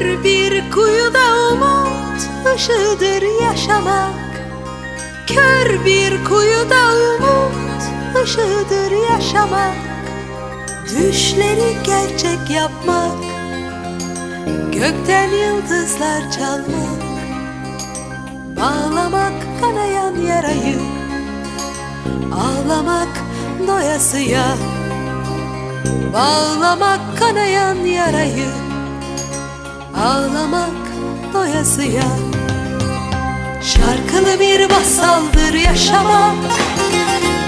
bir kuyuda umut ışığıdır yaşamak. Kör bir kuyuda umut ışığıdır yaşamak. Düşleri gerçek yapmak. Gökten yıldızlar çalmak. Bağlamak kanayan yarayı. Ağlamak doyasıya. Bağlamak kanayan yarayı Ağlamak doyasıya. Şarkılı bir masaldır yaşamak.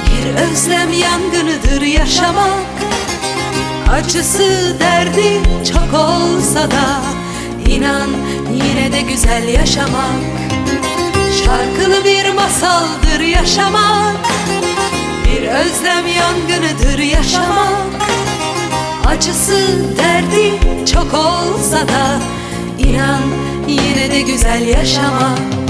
Bir özlem yangınıdır yaşamak. Acısı derdi çok olsa da inan yine de güzel yaşamak. Şarkılı bir masaldır yaşamak. Bir özlem yangınıdır yaşamak. Acısı derdi çok olsa da inan yine de güzel yaşamak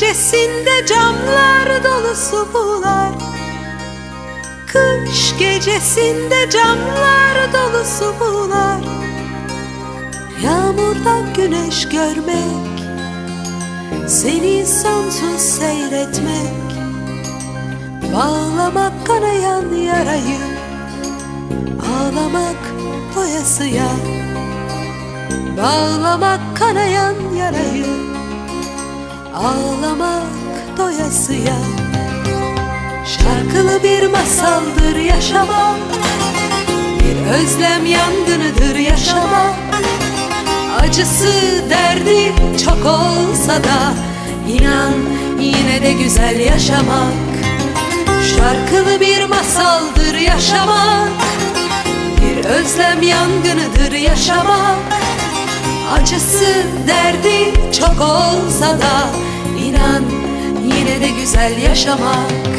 gecesinde camlar dolusu bular Kış gecesinde camlar dolusu bular Yağmurdan güneş görmek Seni sonsuz seyretmek. Bağlamak kanayan yarayı Ağlamak doyasıya. Bağlamak kanayan yarayı Ağlamak doyasıya. Şarkılı bir masaldır yaşamak. Bir özlem yangınıdır yaşamak. Acısı derdi çok olsa da inan yine de güzel yaşamak. Şarkılı bir masaldır yaşamak. Bir özlem yangınıdır yaşamak Acısı derdi çok olsa da inan yine de güzel yaşamak